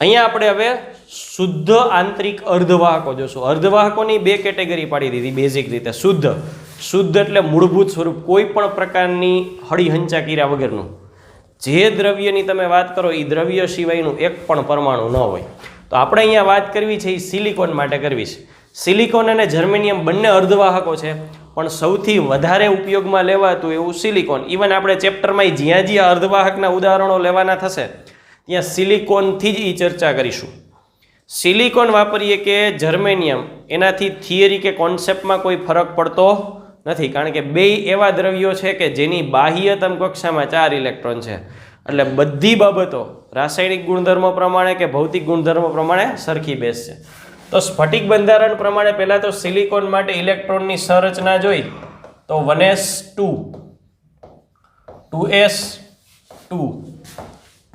અહીંયા આપણે હવે શુદ્ધ આંતરિક અર્ધવાહકો જોશું. અર્ધવાહકોની બે કેટેગરી પાડી દીધી બેઝિક રીતે. શુદ્ધ. શુદ્ધ એટલે મૂળભૂત સ્વરૂપ. કોઈ પણ પ્રકારની હળી હંચા કર્યા વગરનું. જે દ્રવ્યની તમે વાત કરો એ દ્રવ્ય સિવાયનું એક પણ પરમાણુ ન હોય. તો આપણે અહીંયા વાત કરવી છે એ સિલિકોન માટે કરવી છે. સિલિકોન અને જર્મેનિયમ બંને અર્ધવાહકો છે, પણ સૌથી વધારે ઉપયોગમાં લેવાતું એવું સિલિકોન. ઇવન આપણે ચેપ્ટરમાં જ્યાં જ્યાં અર્ધવાહકના ઉદાહરણો લેવાના થશે ત્યાં સિલિકોનથી જ એ ચર્ચા કરીશું. સિલિકોન વાપરીએ કે જર્મેનિયમ, એનાથી થિયરી કે કોન્સેપ્ટમાં કોઈ ફરક પડતો નથી, કારણ કે બે એવા દ્રવ્યો છે કે જેની બાહ્યતમ કક્ષામાં ચાર ઇલેક્ટ્રોન છે. એટલે બધી બાબતો રાસાયણિક ગુણધર્મો પ્રમાણે કે ભૌતિક ગુણધર્મો પ્રમાણે સરખી બેસશે. તો સ્ફટિક બંધારણ પ્રમાણે પહેલાં તો સિલિકોન માટે ઇલેક્ટ્રોનની સંરચના જોઈ. તો one S two two S two.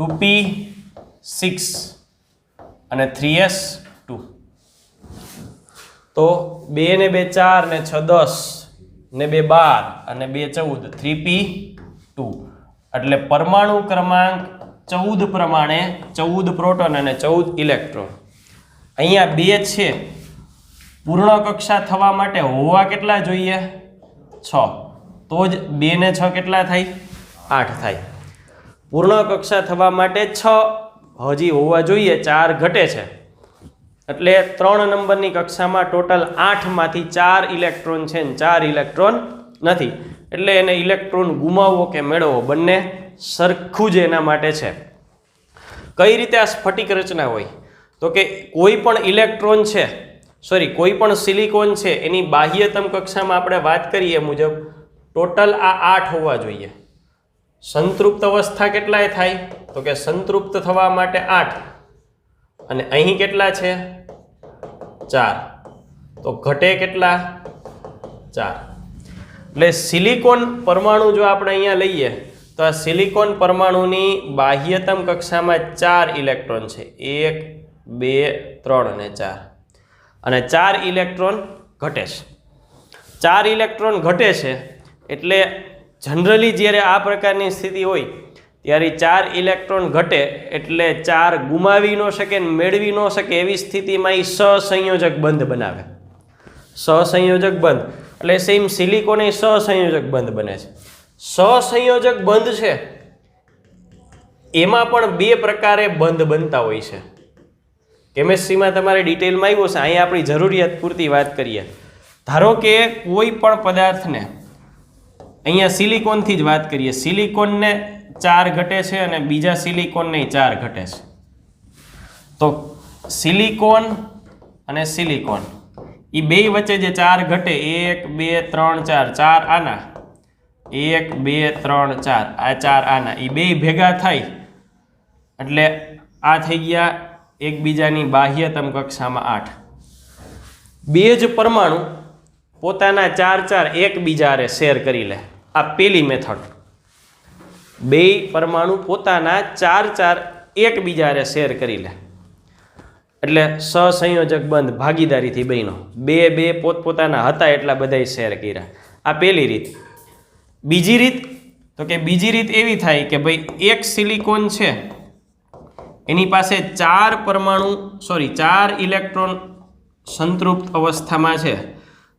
Two P six અને થ્રી એસ ટુ. તો બે ને બે ચાર ને છ દસ ને બે બાર અને બે ચૌદ, થ્રી પી ટુ. એટલે પરમાણુ ક્રમાંક ચૌદ પ્રમાણે ચૌદ પ્રોટોન અને ચૌદ ઇલેક્ટ્રોન. અહીંયા બે છે. પૂર્ણ કક્ષા થવા માટે હોવા કેટલા જોઈએ? છ. તો જ બે ને છ કેટલા થાય? આઠ થાય. પૂર્ણ કક્ષા થવા માટે છ હજી હોવા જોઈએ, ચાર ઘટે છે. એટલે ત્રણ નંબરની કક્ષામાં ટોટલ આઠમાંથી ચાર ઇલેક્ટ્રોન છે ને ચાર ઇલેક્ટ્રોન નથી. એટલે એને ઇલેક્ટ્રોન ગુમાવવો કે મેળવવો બંને સરખું જ એના માટે છે. કઈ રીતે આ સ્ફટિક રચના હોય? તો કે કોઈ પણ ઇલેક્ટ્રોન છે, સોરી, કોઈ પણ સિલિકોન છે, એની બાહ્યતમ કક્ષામાં આપણે વાત કરીએ મુજબ, ટોટલ આ આઠ હોવા જોઈએ. સંતૃપ્ત અવસ્થા કેટલાય થાય? તો કે સંતૃપ્ત થવા માટે આઠ. અને અહીં કેટલા છે? ચાર. તો ઘટે કેટલા? ચાર. એટલે સિલિકોન પરમાણુ જો આપણે અહીંયા લઈએ, તો આ સિલિકોન પરમાણુની બાહ્યતમ કક્ષામાં ચાર ઇલેક્ટ્રોન છે. એક, બે, ત્રણ અને ચાર. અને ચાર ઇલેક્ટ્રોન ઘટે છે. ચાર ઇલેક્ટ્રોન ઘટે છે એટલે જનરલી જ્યારે આ પ્રકારની સ્થિતિ હોય, ત્યારે ચાર ઇલેક્ટ્રોન ઘટે એટલે ચાર ગુમાવી ન શકે ને મેળવી ન શકે એવી સ્થિતિમાં એ સહસંયોજક બંધ બનાવે. સહસંયોજક બંધ. એટલે સેમ સિલિકોન એ સહસંયોજક બંધ બને છે. સહસંયોજક બંધ છે, એમાં પણ બે પ્રકારે બંધ બનતા હોય છે. કેમેસ્ટ્રીમાં તમારે ડિટેલમાં આવ્યું છે, અહીંયા આપણી જરૂરિયાત પૂરતી વાત કરીએ. ધારો કે કોઈ પણ પદાર્થને અહીંયા સિલિકોનથી જ વાત કરીએ. સિલિકોનને ચાર ઘટે છે અને બીજા સિલિકોનને ચાર ઘટે છે. તો સિલિકોન અને સિલિકોન. એ બે વચ્ચે જે ચાર ઘટે એક, બે, ત્રણ, ચાર ચાર આના. એક, બે, ત્રણ, ચાર. આ ચાર આના. એ બે ભેગા થાય. એટલે આ થઈ ગયા એકબીજાની બાહ્યતમ કક્ષામાં આઠ. બે જ પરમાણુ પોતાના ચાર ચાર એકબીજારે શેર કરી લે. આ પેલી મેથડ બે પરમાણુ પોતાના ચાર ચાર એકબીજારે શેર કરી લે. એટલે સહસંયોજક બંધ ભાગીદારીથી બહેનો બે બે પોતપોતાના હતા એટલા બધાએ શેર કર્યા. આ પહેલી રીત. બીજી રીત, તો કે બીજી રીત એવી થાય કે ભાઈ એક સિલિકોન છે, એની પાસે ચાર પરમાણુ સોરી ચાર ઇલેક્ટ્રોન સંતૃપ્ત અવસ્થામાં છે.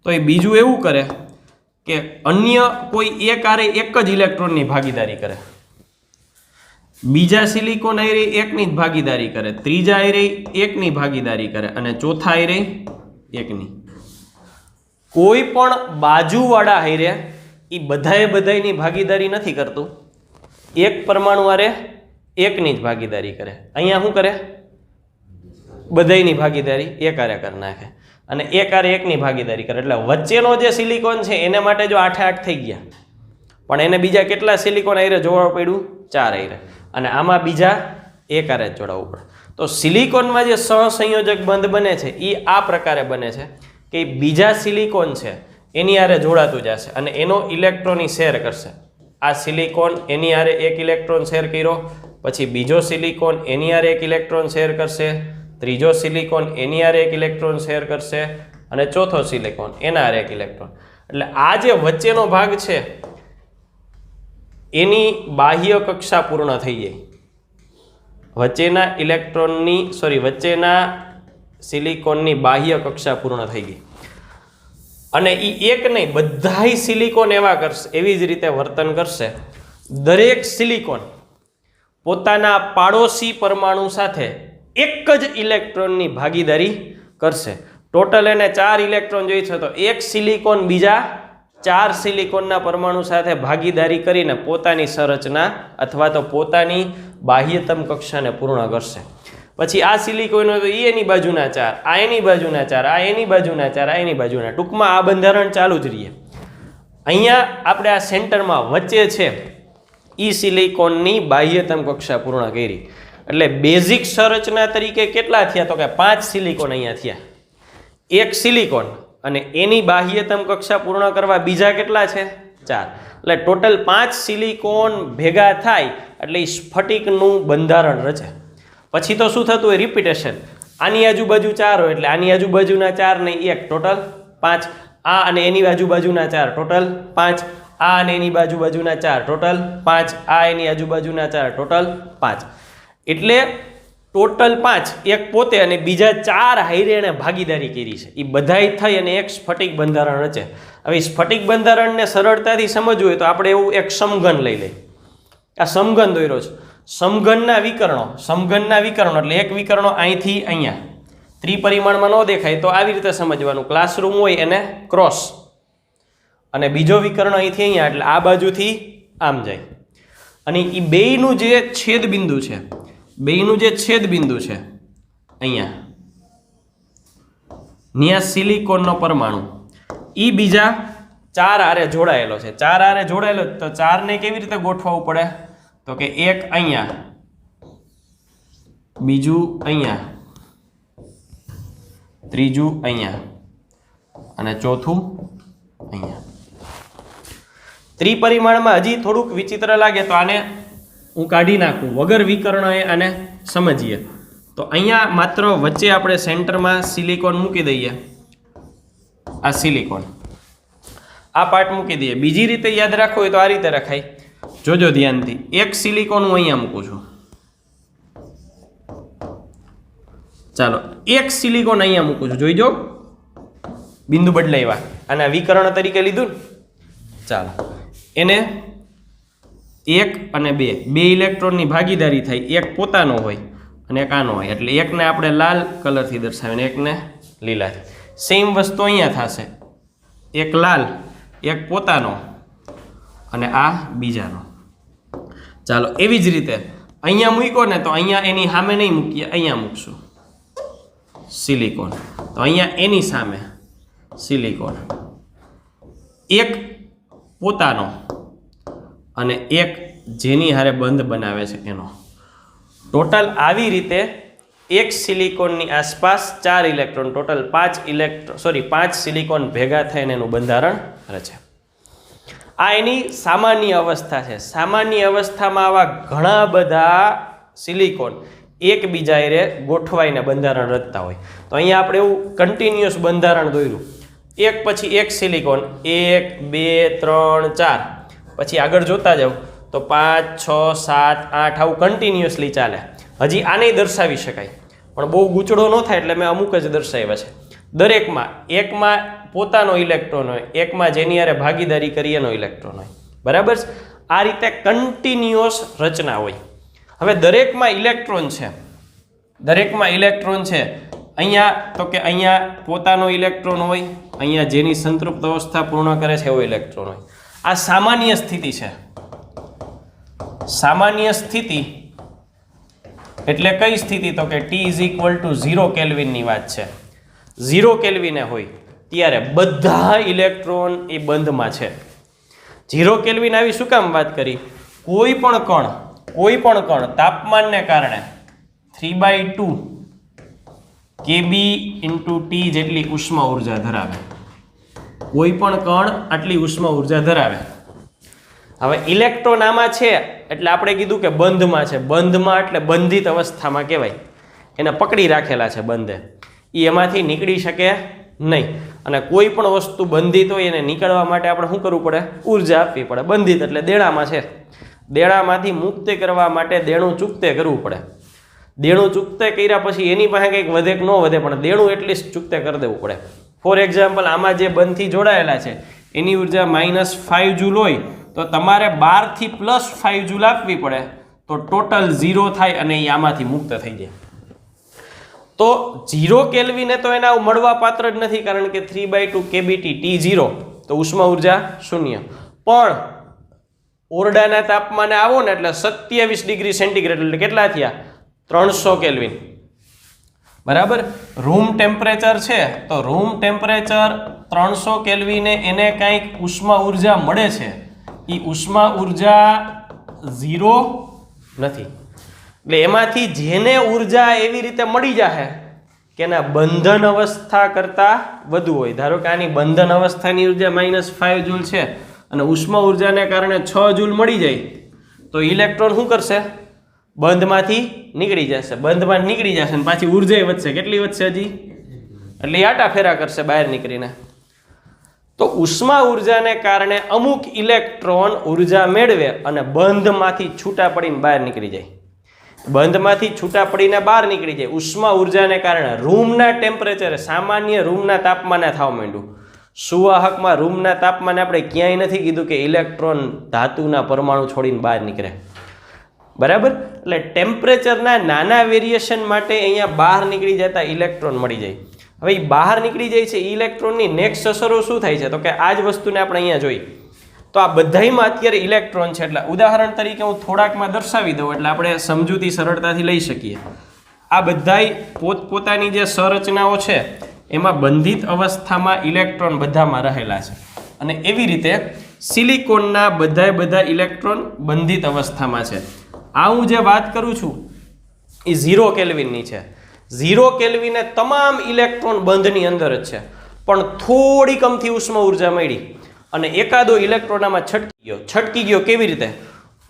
તો એ બીજું એવું કરે કે અન્ય કોઈ એક આરે એક જ ઇલેક્ટ્રોનની ભાગીદારી કરે. બીજા સિલિકોન આયરે એકની જ ભાગીદારી કરે, ત્રીજા આયરે એકની ભાગીદારી કરે અને ચોથા આયરે એકની. કોઈ પણ બાજુવાળા હારે એ બધાએ બધાની ભાગીદારી નથી કરતું. એક પરમાણુ આરે એકની જ ભાગીદારી કરે. અહીંયા શું કરે? બધાયની ભાગીદારી એક આરે કરી નાખે. અને એક આરે એકની ભાગીદારી કરે. એટલે વચ્ચેનો જે સિલિકોન છે, એને માટે જો આઠે આઠ થઈ ગયા. પણ એને બીજા કેટલા સિલિકોન આયરે જોવા પડ્યું? ચાર આયરે. અને આમાં બીજા એક આરે જ જોડાવવું પડે. તો સિલિકોનમાં જે સહસંયોજક બંધ બને છે એ આ પ્રકારે બને છે કે બીજા સિલિકોન છે, એની આરે જોડાતું જશે અને એનો ઇલેક્ટ્રોન શેર કરશે. આ સિલિકોન એની આરે એક ઇલેક્ટ્રોન શેર કર્યો, પછી બીજો સિલિકોન એની આરે એક ઇલેક્ટ્રોન શેર કરશે. ત્રીજો સિલિકોન, એની આરે એક ઇલેક્ટ્રોન શેર કરશે અને ચોથો સિલિકોન, એના આરે એક ઇલેક્ટ્રોન. એટલે આ જે વચ્ચેનો ભાગ છે, એની બાહ્ય કક્ષા પૂર્ણ થઈ ગઈ. વચ્ચેના ઇલેક્ટ્રોનની સોરી વચ્ચેના સિલિકોનની બાહ્ય કક્ષા પૂર્ણ થઈ ગઈ. અને એ એક નહીં, બધાય સિલિકોન એવા કરશે, એવી જ રીતે વર્તન કરશે. દરેક સિલિકોન પોતાના પાડોશી પરમાણુ સાથે એક જ ઇલેક્ટ્રોનની ભાગીદારી કરશે. ટોટલ એને ચાર ઇલેક્ટ્રોન જોઈ છે તો એક સિલિકોન બીજા ચાર સિલિકોનના પરમાણુ સાથે ભાગીદારી કરીને પોતાની સંરચના અથવા તો પોતાની બાહ્યતમ કક્ષાને પૂર્ણ કરશે. પછી આ સિલિકોન હોય તો એ એની બાજુના ચાર, આ એની બાજુના ચાર, આ એની બાજુના ચાર, આ એની બાજુના ટૂંકમાં આ બંધારણ ચાલુ જ રહીએ. અહીંયા આપણે આ સેન્ટરમાં વચ્ચે છે ઈ સિલિકોનની બાહ્યતમ કક્ષા પૂર્ણ કરી. એટલે બેઝિક સંરચના તરીકે કેટલા થયા? તો કે પાંચ સિલિકોન અહીંયા થયા. એક સિલિકોન અને એની બાહ્યતમ કક્ષા પૂર્ણ કરવા બીજા કેટલા છે? ચાર. એટલે ટોટલ પાંચ સિલિકોન ભેગા થાય એટલે એ સ્ફટિકનું બંધારણ રચે. પછી તો શું થતું હોય? રિપીટેશન આની આજુબાજુ ચાર હોય એટલે આની આજુબાજુના ચાર ને એક ટોટલ પાંચ. આ અને એની આજુબાજુના ચાર ટોટલ પાંચ. આ અને એની બાજુબાજુના ચાર ટોટલ પાંચ. આ એની આજુબાજુના ચાર ટોટલ પાંચ. એટલે ટોટલ પાંચ, એક પોતે અને બીજા ચાર હાઈરે એણે ભાગીદારી કરી છે. એ બધાય થઈ અને એક સ્ફટિક બંધારણ રચે. હવે સ્ફટિક બંધારણને સરળતાથી સમજવું હોય તો આપણે એવું એક સમઘન લઈ લઈએ. આ સમઘન દોર્યો છે. સમઘનના વિકર્ણો સમઘનના વિકર્ણો એટલે એક વિકર્ણો અહીંથી અહીંયા. ત્રિપરિમાણમાં ન દેખાય તો આવી રીતે સમજવાનું. ક્લાસરૂમ હોય એને ક્રોસ. અને બીજો વિકર્ણ અહીંથી અહીંયા, એટલે આ બાજુથી આમ જાય. અને એ બેયનું જે છેદ બિંદુ છે બેયનું જે છેદ બિંદુ છે, અહીંયા. ન્યા સિલિકોનનો પરમાણુ. એ બીજા ચાર આરે જોડાયેલો છે. ચાર આરે જોડાયેલો તો ચારને કેવી રીતે ગોઠવવું પડે? તો કે એક અહીંયા, બીજું અહીંયા, ત્રીજું અહીંયા, અને ચોથું અહીંયા. ત્રિપરિમાણમાં હજી થોડુંક વિચિત્ર લાગે તો આને હું કાઢી નાખું. વગર વિકર્ણએ આને સમજીએ. તો અહીંયા માત્ર વચ્ચે આપણે સેન્ટરમાં સિલિકોન મૂકી દઈએ. આ સિલિકોન. આ પાર્ટ મૂકી દઈએ. બીજી રીતે યાદ રાખો તો આ રીતે રખાય. જોજો ધ્યાનથી. એક સિલિકોન હું અહીંયા મૂકું છું. ચાલો, એક સિલિકોન અહીંયા મૂકું છું. જોઈજો. બિંદુ બદલાવ્યા અને વિકર્ણ તરીકે લીધું ચાલો. એને એક અને બે. બે ઇલેક્ટ્રોનની ભાગીદારી થાય, એક પોતાનો હોય અને એક આનો હોય. એટલે એકને આપણે લાલ કલરથી દર્શાવીને એકને લીલાથી સેમ વસ્તુ અહીંયા થશે. એક લાલ, એક પોતાનો અને આ બીજાનો. ચાલો, એવી જ રીતે અહીંયા મૂક્યો ને તો અહીંયા એની સામે નહીં મૂકીએ, અહીંયા મૂકશું. સિલિકોન તો અહીંયા એની સામે સિલિકોન એક પોતાનો. અને એક જેની હારે બંધ બનાવે છે એનો. ટોટલ આવી રીતે એક સિલિકોનની આસપાસ ચાર ઇલેક્ટ્રોન ટોટલ પાંચ ઇલેક્ટ્રો સોરી પાંચ સિલિકોન ભેગા થઈને એનું બંધારણ રચે. આ એની સામાન્ય અવસ્થા છે. સામાન્ય અવસ્થામાં આવા ઘણા બધા સિલિકોન એકબીજા એ ગોઠવાઈને બંધારણ રચતા હોય. તો અહીંયા આપણે એવું કન્ટિન્યુઅસ બંધારણ દોર્યું. એક પછી એક સિલિકોન. એક, બે, ત્રણ, ચાર. પછી આગળ જોતા જાઓ, તો પાંચ, છ, સાત, આઠ આવું કન્ટિન્યુઅસલી ચાલે. હજી આને દર્શાવી શકાય. પણ બહુ ગૂંચળો ન થાય એટલે મેં અમુક જ દર્શાવ્યા છે. દરેકમાં, એકમાં પોતાનો ઇલેક્ટ્રોન હોય, એકમાં જેની હારે ભાગીદારી કરી એનો ઇલેક્ટ્રોન હોય. બરાબર આ રીતે કન્ટિન્યુઅસ રચના હોય. હવે દરેકમાં ઇલેક્ટ્રોન છે. દરેકમાં ઇલેક્ટ્રોન છે. અહીંયા, તો કે અહીંયા પોતાનો ઇલેક્ટ્રોન હોય, અહીંયા જેની સંતૃપ્ત અવસ્થા પૂર્ણ કરે છે એવો ઇલેક્ટ્રોન હોય. આ સામાન્ય સ્થિતિ છે. સામાન્ય સ્થિતિ એટલે કઈ સ્થિતિ? તો કે T is equal to zero કેલ્વિનની વાત છે. ઝીરો કેલ્વિને હોય ત્યારે બધા ઇલેક્ટ્રોન એ બંધમાં છે. ઝીરો કેલ્વિન આવી શું કામ વાત કરી? કોઈ પણ કણ, કોઈ પણ કણ તાપમાનને કારણે three by two KB into T જેટલી ઉષ્મા ઊર્જા ધરાવે. કોઈ પણ કણ આટલી ઉષ્મા ઊર્જા ધરાવે. હવે ઇલેક્ટ્રોન આમાં છે, એટલે આપણે કીધું કે બંધમાં છે. બંધમાં એટલે બંધિત અવસ્થામાં કહેવાય. એને પકડી રાખેલા છે બંધે. એ એમાંથી નીકળી શકે નહીં. અને કોઈ પણ વસ્તુ બંધિત હોય એને નીકળવા માટે આપણે શું કરવું પડે? ઊર્જા આપવી પડે. બંધિત એટલે દેણામાં છે. દેણામાંથી મુક્ત કરવા માટે દેણું ચૂકતે કરવું પડે. દેણું ચૂકતે કર્યા પછી એની પાસે કંઈક વધે કે ન વધે, પણ દેણું એટલીસ્ટ ચૂકતે કરી દેવું પડે. ફોર એક્ઝામ્પલ આમાં જે બંધથી જોડાયેલા છે, એની ઊર્જા માઇનસ ફાઇવ જૂલ હોય, તો તમારે બારથી પ્લસ ફાઇવ જૂલ આપવી પડે. તો ટોટલ ઝીરો થાય અને એ આમાંથી મુક્ત થઈ જાય. તો ઝીરો કેલવીને તો એના મળવા પાત્ર જ નથી, કારણ કે three by two KBT T zero તો ઉષ્મા ઊર્જા શૂન્ય. પણ ઓરડાના તાપમાને આવો ને એટલે સત્યાવીસ ડિગ્રી સેન્ટીગ્રેડ એટલે કેટલા થયા? ત્રણસો કેલ્વિન બરાબર? રૂમ ટેમ્પરેચર છે, તો રૂમ ટેમ્પરેચર ત્રણસો કેલ્વીને એને કંઈક ઉષ્મા ઊર્જા મળે છે. એ ઉષ્મા ઊર્જા ઝીરો નથી. એટલે એમાંથી જેને ઊર્જા એવી રીતે મળી જાહે, કે એના બંધન અવસ્થા કરતાં વધુ હોય. ધારો કે આની બંધન અવસ્થાની ઊર્જા માઇનસ ફાઇવ જૂલ છે, અને ઉષ્મા ઉર્જાને કારણે છ જૂલ મળી જાય, તો ઇલેક્ટ્રોન શું કરશે? બંધમાંથી નીકળી જશે. બંધમાં નીકળી જશે અને પાછી ઊર્જા વધશે. કેટલી વધશે હજી? એટલે આટા ફેરા કરશે બહાર નીકળીને. તો ઉષ્મા ઉર્જાને કારણે અમુક ઇલેક્ટ્રોન ઊર્જા મેળવે અને બંધમાંથી છૂટા પડીને બહાર નીકળી જાય. બંધમાંથી છૂટા પડીને બહાર નીકળી જાય. ઉષ્મા ઉર્જાને કારણે રૂમના ટેમ્પરેચરે સામાન્ય રૂમના તાપમાને થવા માંડ્યું. સુવાહકમાં રૂમના તાપમાને આપણે ક્યાંય નથી કીધું કે ઇલેક્ટ્રોન ધાતુના પરમાણુ છોડીને બહાર નીકળે. બરાબર? એટલે ટેમ્પરેચરના નાના વેરિએશન માટે અહીંયા બહાર નીકળી જતા ઇલેક્ટ્રોન મળી જાય. હવે એ બહાર નીકળી જાય છે ઇલેક્ટ્રોનની નેક્સ્ટ અસરો શું થાય છે? તો કે આ જ વસ્તુને આપણે અહીંયા જોઈ. તો આ બધાયમાં અત્યારે ઇલેક્ટ્રોન છે. એટલે ઉદાહરણ તરીકે હું થોડાકમાં દર્શાવી દઉં. એટલે આપણે સમજૂતી સરળતાથી લઈ શકીએ. આ બધાય પોતપોતાની જે સંરચનાઓ છે, એમાં બંધિત અવસ્થામાં ઇલેક્ટ્રોન બધામાં રહેલા છે. અને એવી રીતે સિલિકોનના બધાય બધા ઇલેક્ટ્રોન બંધિત અવસ્થામાં છે. આ હું જે વાત કરું છું, એ ઝીરો કેલ્વિનની છે. ઝીરો કેલ્વિને તમામ ઇલેક્ટ્રોન બંધની અંદર જ છે. પણ થોડી કમથી ઉષ્મા ઊર્જા મળી અને એકાદો ઇલેક્ટ્રોનામાં છટકી ગયો. છટકી ગયો કેવી રીતે?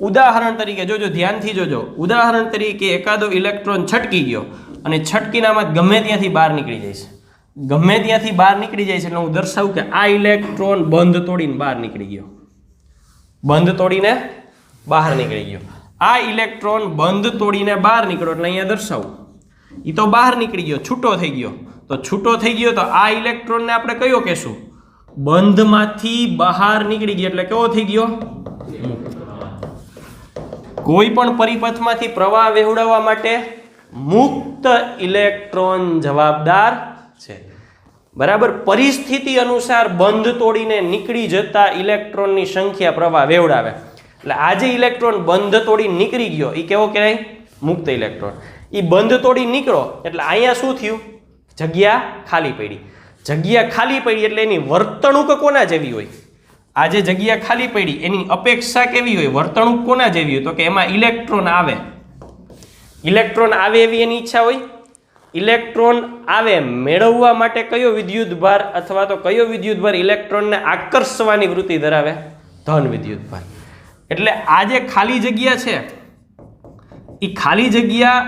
ઉદાહરણ તરીકે જોજો, ધ્યાનથી જોજો. ઉદાહરણ તરીકે એકાદો ઇલેક્ટ્રોન છટકી ગયો અને છટકીનામાં ગમે ત્યાંથી બહાર નીકળી જાય છે. ગમે ત્યાંથી બહાર નીકળી જાય છે એટલે હું દર્શાવું કે આ ઇલેક્ટ્રોન બંધ તોડીને બહાર નીકળી ગયો. બંધ તોડીને બહાર નીકળી ગયો. આ ઇલેક્ટ્રોન બંધ તોડીને બહાર નીકળ્યો એટલે અહીંયા દર્શાવું. એ તો બહાર નીકળી ગયો, છૂટો થઈ ગયો. તો છૂટો થઈ ગયો તો આ ઇલેક્ટ્રોનને આપણે કયો કહેશું? બંધમાંથી બહાર નીકળી ગયો એટલે કેવો થઈ ગયો? કોઈ પણ પરિપથમાંથી પ્રવાહ વહેવડાવવા માટે મુક્ત ઇલેક્ટ્રોન જવાબદાર છે. બરાબર? પરિસ્થિતિ અનુસાર બંધ તોડીને નીકળી જતા ઇલેક્ટ્રોનની સંખ્યા પ્રવાહ વેવડાવે એટલે આજે ઇલેક્ટ્રોન બંધ તોડી નીકળી ગયો એ કેવો કહેવાય? મુક્ત ઇલેક્ટ્રોન એ બંધ તોડી નીકળો, એટલે અહીંયા શું થયું? જગ્યા ખાલી પડી. જગ્યા ખાલી પડી એટલે એની વર્તણૂક કોના જેવી હોય? આજે જગ્યા ખાલી પડી, એની અપેક્ષા કેવી હોય? વર્તણૂક કોના જેવી હોય? તો કે એમાં ઇલેક્ટ્રોન આવે. ઇલેક્ટ્રોન આવે એવી એની ઈચ્છા હોય? ઇલેક્ટ્રોન આવે મેળવવા માટે કયો વિદ્યુત ભાર અથવા તો કયો વિદ્યુત ભાર ઇલેક્ટ્રોનને આકર્ષવાની વૃત્તિ ધરાવે? ધન વિદ્યુત ભાર એટલે આ જે ખાલી જગ્યા છે એ ખાલી જગ્યા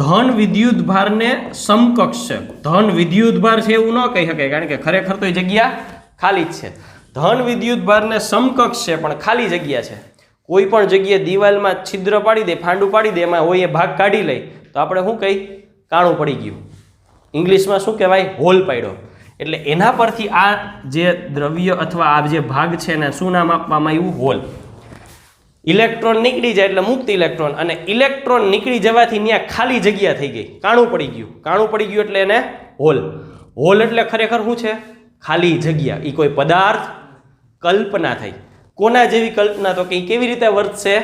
ધન વિદ્યુત ભારને સમકક્ષ છે. ધન વિદ્યુત ભાર છે એવું ન કહી શકાય, કારણ કે ખરેખર તો એ જગ્યા ખાલી જ છે. ધન વિદ્યુત ભારને સમકક્ષ છે, પણ ખાલી જગ્યા છે. કોઈ પણ જગ્યાએ દિવાલમાં છિદ્ર પાડી દે, ફાંડું પાડી દે, એમાં હોય એ ભાગ કાઢી લઈ તો આપણે શું કહી? કાણું પડી ગયું. ઇંગ્લિશમાં શું કહેવાય? હોલ પાડ્યો. એટલે એના પરથી આ જે દ્રવ્ય અથવા આ જે ભાગ છે એને શું નામ આપવામાં આવ્યું? હોલ. ઇલેક્ટ્રોન નીકળી જાય એટલે મુક્ત ઇલેક્ટ્રોન. અને ઇલેક્ટ્રોન નીકળી જવાથી ત્યાં ખાલી જગ્યા થઈ ગઈ. કાણું પડી ગયું. કાણું પડી ગયું એટલે એને હોલ. હોલ એટલે ખરેખર શું છે? ખાલી જગ્યા. એ કોઈ પદાર્થ કલ્પના થઈ. કોના જેવી કલ્પના? તો કે કેવી રીતે વર્તશે?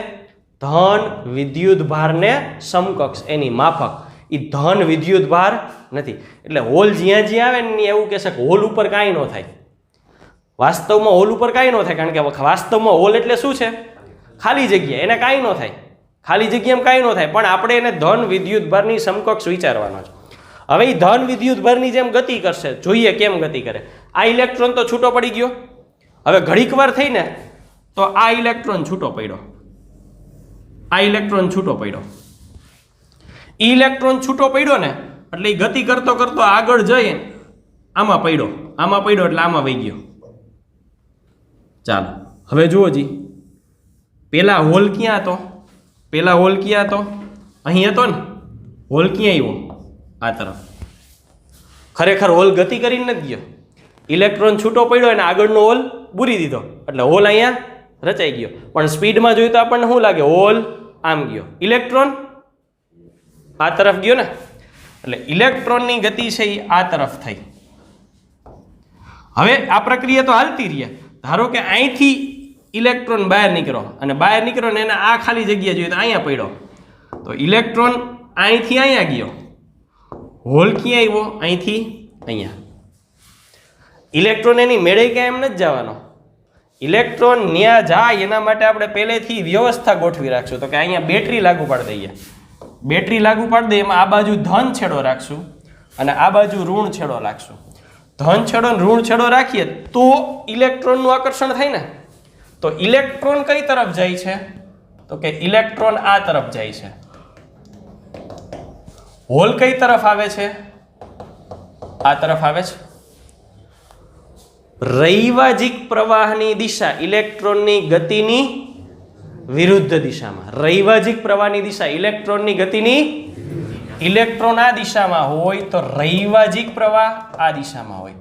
ધન વિદ્યુત ભારને સમકક્ષ. એની માફક. એ ધન વિદ્યુત ભાર નથી. એટલે હોલ જ્યાં જ્યાં આવે ને એવું કહેશે કે હોલ ઉપર કાંઈ ન થાય. વાસ્તવમાં હોલ ઉપર કાંઈ ન થાય, કારણ કે વાસ્તવમાં હોલ એટલે શું છે? ખાલી જગ્યા, એને કાંઈ ન થાય. ખાલી જગ્યામાં કાંઈ ન થાય, પણ આપણે એને ધન વિદ્યુત ભારની સમકક્ષ વિચારવાનો છે. હવે એ ધન વિદ્યુત ભારની જેમ ગતિ કરશે, જોઈએ કેમ ગતિ કરે. આ ઇલેક્ટ્રોન તો છૂટો પડી ગયો. હવે ઘડીક વાર થઈને તો આ ઇલેક્ટ્રોન છૂટો પડ્યો. આ ઇલેક્ટ્રોન છૂટો પડ્યો. ઇલેક્ટ્રોન છૂટો પડ્યો ને, એટલે એ ગતિ કરતો કરતો આગળ જઈએ, આમાં પડ્યો. આમાં પડ્યો એટલે આમાં વહી ગયો. ચાલો, હવે જુઓ જી. પેલા હોલ ક્યાં હતો? પેલા હોલ ક્યાં હતો? અહીં હતો ને, હોલ ક્યાં આવ્યો? આ તરફ. ખરેખર હોલ ગતિ કરીને નથી ગયો. ઇલેક્ટ્રોન છૂટો પડ્યો અને આગળનો હોલ બુરી દીધો. એટલે હોલ અહીંયા રચાઈ ગયો. પણ સ્પીડમાં જોયું તો આપણને શું લાગે? હોલ આમ ગયો. ઇલેક્ટ્રોન આ તરફ ગયો ને? એટલે ઇલેક્ટ્રોનની ગતિ છે એ આ તરફ થઈ. હવે આ પ્રક્રિયા તો હાલતી રહી. ધારો કે અહીંથી ઇલેક્ટ્રોન બહાર નીકળો અને બહાર નીકળો ને એને આ ખાલી જગ્યા જોઈએ તો અહીંયા પડ્યો. તો ઇલેક્ટ્રોન અહીંથી અહીંયા ગયો. હોલ ક્યાં આવ્યો? અહીંથી અહીંયા. ઇલેક્ટ્રોન એની મેળે ક્યાં એમ નથી જવાનો. ઇલેક્ટ્રોન ન્યા જાય એના માટે આપણે પહેલેથી વ્યવસ્થા ગોઠવી રાખશું. તો કે અહીંયા બેટરી લાગુ પાડી દઈએ. બેટરી લાગુ પાડી દે, એમાં આ બાજુ ધન છેડો રાખશું અને આ બાજુ ઋણ છેડો રાખશું. ધન છેડો ઋણ છેડો રાખીએ તો ઇલેક્ટ્રોનનું આકર્ષણ થાય ને? તો ઇલેક્ટ્રોન કઈ તરફ જાય છે? તો કે ઇલેક્ટ્રોન આ તરફ જાય છે. હોલ કઈ તરફ આવે છે? આ તરફ આવે છે. રૈવાજિક પ્રવાહની દિશા ઇલેક્ટ્રોનની ગતિની વિરુદ્ધ દિશામાં. રૈવાજિક પ્રવાહની દિશા ઇલેક્ટ્રોનની ગતિની ઇલેક્ટ્રોન આ દિશામાં હોય તો રૈવાજિક પ્રવાહ આ દિશામાં હોય.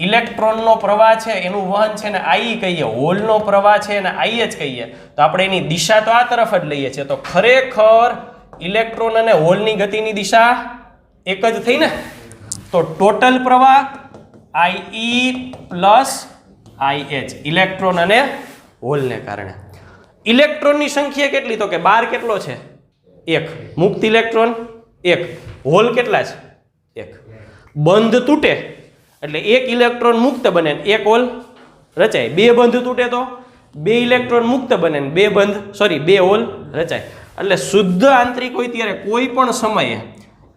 ઇલેક્ટ્રોનનો પ્રવાહ છે, એનું વહન છે ને આઈ કહીએ, હોલનો પ્રવાહ છે ને આઈ જ કહીએ. તો આપણે એની દિશા તો આ તરફ જ લઈએ છીએ. તો ખરેખર ઇલેક્ટ્રોન અને હોલની ગતિની દિશા એક જ થઈ ને? તો ટોટલ પ્રવાહ I plus I H, electron અને હોલને કારણે. ઇલેક્ટ્રોનની સંખ્યા કેટલી? તો કે બાર કેટલો છે? એક. મુક્ત ઇલેક્ટ્રોન? એક. હોલ કેટલા છે? એક. બંધ તૂટે. એટલે એક ઇલેક્ટ્રોન મુક્ત બને એક હોલ રચાય. બે બંધ તૂટે તો? બે ઇલેક્ટ્રોન મુક્ત બને બે બંધ સોરી બે હોલ રચાય. એટલે શુદ્ધ આંતરિક હોય ત્યારે કોઈ પણ સમયે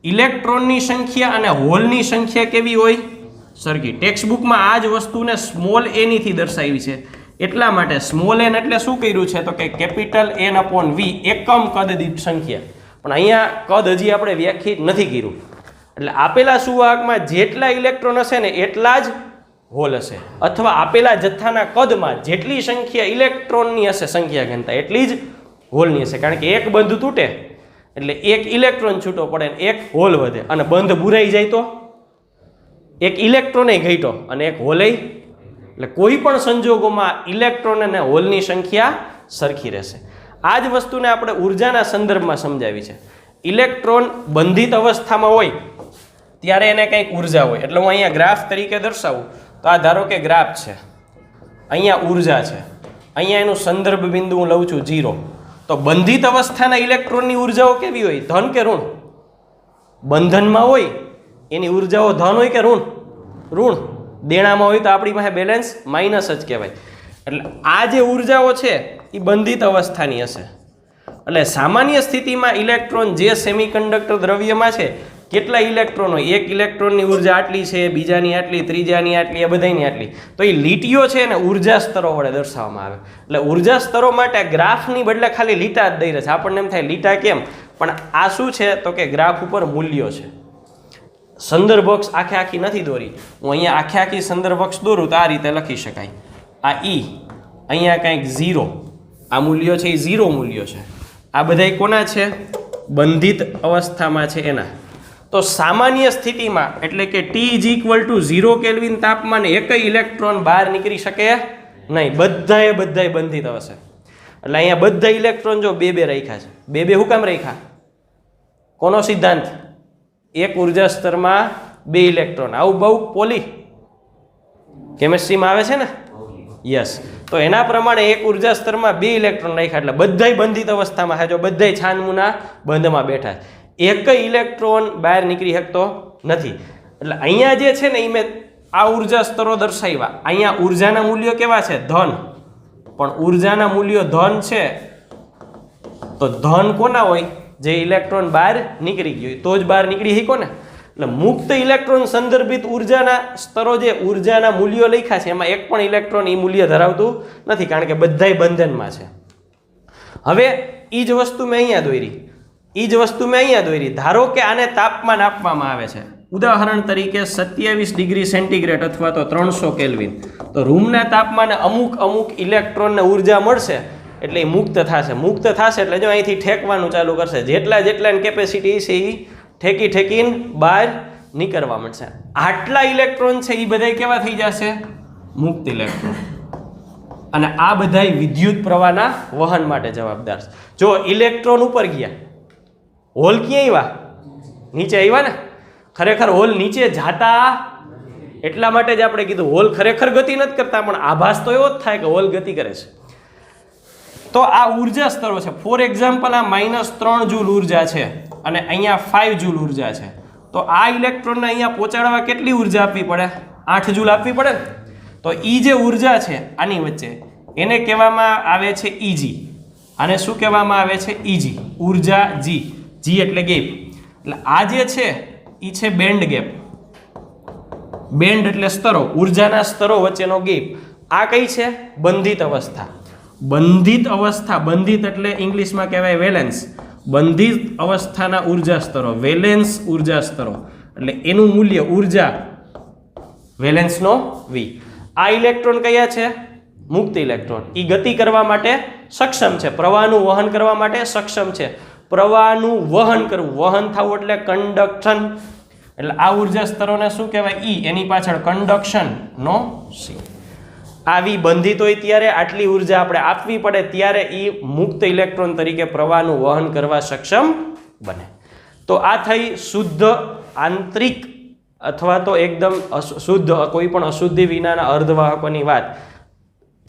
ઇલેક્ટ્રોનની સંખ્યા અને હોલની સંખ્યા કેવી હોય? સરખી ટેક્સ્ટ બુકમાં આ જ વસ્તુને સ્મોલ એનીથી દર્શાવી છે. એટલા માટે સ્મોલ એન એટલે શું કર્યું છે? તો કે કેપિટલ એન અપોન વી એકમ કદ દીઠ સંખ્યા. પણ અહીંયા કદ હજી આપણે વ્યાખ્યાયિત નથી કર્યું. એટલે આપેલા સુવાહકમાં જેટલા ઇલેક્ટ્રોન હશે ને એટલા જ હોલ હશે. અથવા આપેલા જથ્થાના કદમાં જેટલી સંખ્યા ઇલેક્ટ્રોનની હશે, સંખ્યા ઘનતા એટલી જ હોલની હશે. કારણ કે એક બંધ તૂટે. એટલે એક ઇલેક્ટ્રોન છૂટો પડે ને એક હોલ વધે. અને બંધ બુરાઈ જાય તો? એક ઇલેક્ટ્રોને ઘટ્યો અને એક હોલે એટલે કોઈ પણ સંજોગોમાં ઇલેક્ટ્રોન અને હોલની સંખ્યા સરખી રહેશે. આ જ વસ્તુને આપણે ઉર્જાના સંદર્ભમાં સમજાવી છે. ઇલેક્ટ્રોન બંધિત અવસ્થામાં હોય, ત્યારે એને કંઈક ઊર્જા હોય. એટલે હું અહીંયા ગ્રાફ તરીકે દર્શાવું. તો આ ધારો કે ગ્રાફ છે. અહીંયા ઊર્જા છે. અહીંયા એનું સંદર્ભ બિંદુ હું લઉં છું જીરો તો બંધિત અવસ્થાના ઇલેક્ટ્રોનની ઉર્જાઓ કેવી હોય? ધન કે ઋણ? બંધનમાં હોય, એની ઉર્જાઓ ધન હોય કે ઋણ? ઋણ. દેણામાં હોય તો આપણી પાસે બેલેન્સ માઇનસ જ કહેવાય. એટલે આ જે ઉર્જાઓ છે એ બંધિત અવસ્થાની હશે. એટલે સામાન્ય સ્થિતિમાં ઇલેક્ટ્રોન જે સેમિકન્ડક્ટર દ્રવ્યમાં છે, કેટલા ઇલેક્ટ્રોન હોય? એક ઇલેક્ટ્રોનની ઊર્જા આટલી છે, બીજાની આટલી, ત્રીજાની આટલી એ બધાની આટલી. તો એ લીટીઓ છે ને ઊર્જા સ્તરો વડે દર્શાવવામાં આવે. એટલે ઊર્જા સ્તરો માટે ગ્રાફની બદલે ખાલી લીટા જ દઈ રહે છે. આપણને એમ થાય, લીટા કેમ? પણ આ શું છે? તો કે ગ્રાફ ઉપર મૂલ્યો છે. સંદર્ભક્ષ આખે આખી નથી દોરી. હું અહીંયા આખે આખી સંદર્ભક્ષ દોરું તો આ રીતે લખી શકાય. આ ઈ અહીંયા કંઈક ઝીરો આ મૂલ્યો છે એ ઝીરો મૂલ્યો છે. આ બધાય કોના છે? બંધિત અવસ્થામાં છે એના. તો સામાન્ય સ્થિતિમાં, એટલે કે T is equal to zero kelvin તાપમાને એક ઇલેક્ટ્રોન બહાર નીકળી શકે? નહીં બધાએ બધાએ બંધિત હશે. એટલે અહીંયા બધા ઇલેક્ટ્રોન જો બે બે રાખ્યા છે. બે બે હું કામ રાખ્યા? કોનો સિદ્ધાંત? એક ઊર્જા સ્તરમાં બે ઇલેક્ટ્રોન. આવું બહુ પોલી કેમેસ્ટ્રીમાં આવે છે ને? યસ. તો એના પ્રમાણે એક ઊર્જા સ્તરમાં બે ઇલેક્ટ્રોન રાખ્યા એટલે બધાય બંધિત અવસ્થામાં છે જો બધાય છાનમુના બંધમાં બેઠા એક ઇલેક્ટ્રોન બહાર નીકળી શકતો નથી. એટલે અહીંયા જે છે ને એ મેં આ ઊર્જા સ્તરો દર્શાવ્યા. અહીંયા ઉર્જાના મૂલ્યો કેવા છે? ધન. પણ ઉર્જાના મૂલ્યો ધન છે. તો ધન કોના હોય? જે ઇલેક્ટ્રોન બહાર નીકળી ગયું તો જ બહાર નીકળી શકો ને. એટલે મુક્ત ઇલેક્ટ્રોન સંદર્ભિત ઉર્જાના સ્તરો જે ઉર્જાના મૂલ્યો લખ્યા છે, એમાં એક પણ ઇલેક્ટ્રોન એ મૂલ્ય ધરાવતું નથી, કારણ કે બધાય બંધનમાં છે. હવે એ જ વસ્તુ મેં અહીંયા દોરી. એ જ વસ્તુ મેં અહીંયા દોરી. ધારો કે આને તાપમાન આપવામાં આવે છે. ઉદાહરણ તરીકે સત્યાવીસ ડિગ્રી સેન્ટીગ્રેડ અથવા તો ત્રણસો કેલ્વિન. તો રૂમના તાપમાને અમુક અમુક ઇલેક્ટ્રોનને ઊર્જા મળશે. એટલે એ મુક્ત થશે. મુક્ત થશે એટલે જો અહીંથી ઠેકવાનું ચાલુ કરશે. જેટલા જેટલાની કેપેસિટી છે એ ઠેકી ઠેકીને બહાર નીકળવા મળશે. આટલા ઇલેક્ટ્રોન છે એ બધા કેવા થઈ જશે? મુક્ત ઇલેક્ટ્રોન અને આ બધાય વિદ્યુત પ્રવાહના વહન માટે જવાબદાર છે. જો ઇલેક્ટ્રોન ઉપર ગયા હોલ ક્યાં આવ્યા નીચે આવ્યા ને? ખરેખર હોલ નીચે જાતા એટલા માટે જ આપણે કીધું હોલ ખરેખર ગતિ નથી કરતા, પણ આભાસ તો એવો જ થાય કે હોલ ગતિ કરે છે. તો આ ઊર્જા સ્તરો છે. ફોર એક્ઝામ્પલ આ માઇનસ ત્રણ જૂલ ઊર્જા છે અને અહીંયા ફાઇવ જૂલ ઊર્જા છે. તો આ ઇલેક્ટ્રોનને અહીંયા પહોંચાડવા કેટલી ઊર્જા આપવી પડે? આઠ જૂલ આપવી પડે તો એ જે ઊર્જા છે, આની વચ્ચે, એને કહેવામાં આવે છે ઈજી અને શું કહેવામાં આવે છે? ઈજી ઊર્જા જી જી એટલે ગેપ. એટલે આ જે છે એ છે બેન્ડ ગેપ બેન્ડ એટલે સ્તરો, ઉર્જાના સ્તરો વચ્ચેનો ગેપ. આ કઈ છે? બંધિત અવસ્થા. બંધિત અવસ્થા, બંધિત એટલે ઇંગ્લિશમાં કહેવાય વેલેન્સ. બંધિત અવસ્થાના ઊર્જા સ્તરો વેલેન્સ ઊર્જા સ્તરો એટલે એનું મૂલ્ય ઊર્જા, વેલેન્સનો વી આ ઇલેક્ટ્રોન કયા છે? મુક્ત ઇલેક્ટ્રોન. એ ગતિ કરવા માટે સક્ષમ છે. પ્રવાહનું વહન કરવા માટે સક્ષમ છે. પ્રવાહનું વહન કરવું. વહન થવું એટલે કંડક્શન એટલે આ ઊર્જા સ્તરોને શું કહેવાય? ઈ એની પાછળ કન્ડક્શન નો સી આવી બંધિત હોય ત્યારે આટલી ઊર્જા આપણે આપવી પડે ત્યારે એ મુક્ત ઇલેક્ટ્રોન તરીકે પ્રવાહનું વહન કરવા સક્ષમ બને. તો આ થઈ શુદ્ધ આંતરિક અથવા તો એકદમ શુદ્ધ, કોઈ પણ અશુદ્ધિ વિનાના અર્ધવાહકોની વાત.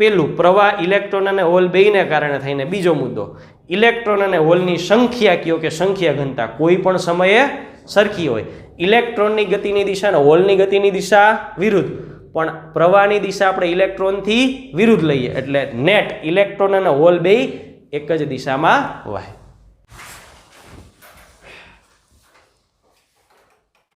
પેલું, પ્રવાહ ઇલેક્ટ્રોન અને હોલ બેયને કારણે થઈને બીજો મુદ્દો. ઇલેક્ટ્રોન અને હોલની સંખ્યા કયો કે સંખ્યા ઘનતા કોઈ પણ સમયે સરખી હોય. ઇલેક્ટ્રોનની ગતિની દિશા અને હોલની ગતિની દિશા વિરુદ્ધ. પણ પ્રવાહની દિશા આપણે ઇલેક્ટ્રોનથી વિરુદ્ધ લઈએ. એટલે નેટ ઇલેક્ટ્રોન અને હોલ બે એક જ દિશામાં વહે.